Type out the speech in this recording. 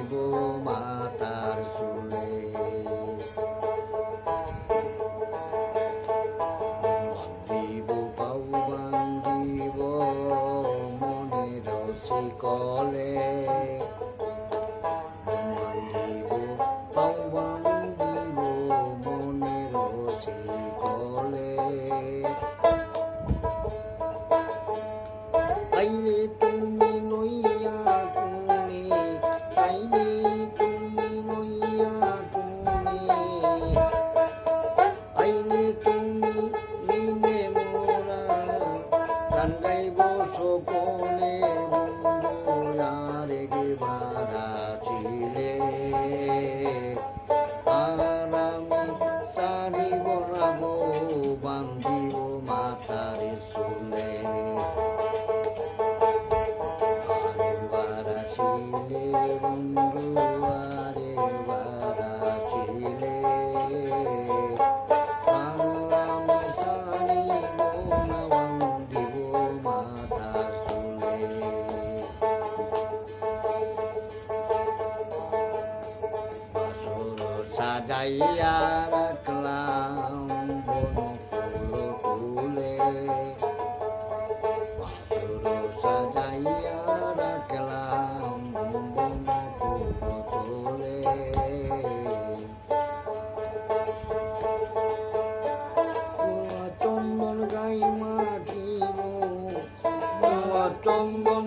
দিব মাতার চুলে। বান্ধিব পাও বান্ধিব মনের কলে গান গাইব সকলে বন্ধুরারে গে বাধা ছিলে। আর আমি সারিব রাব বান্ধ লাগাইয়া ক্লাম বন ফুল ফুলে পাথর সাজাইয়া বন ফুল ফুলে চন্দন চন্দন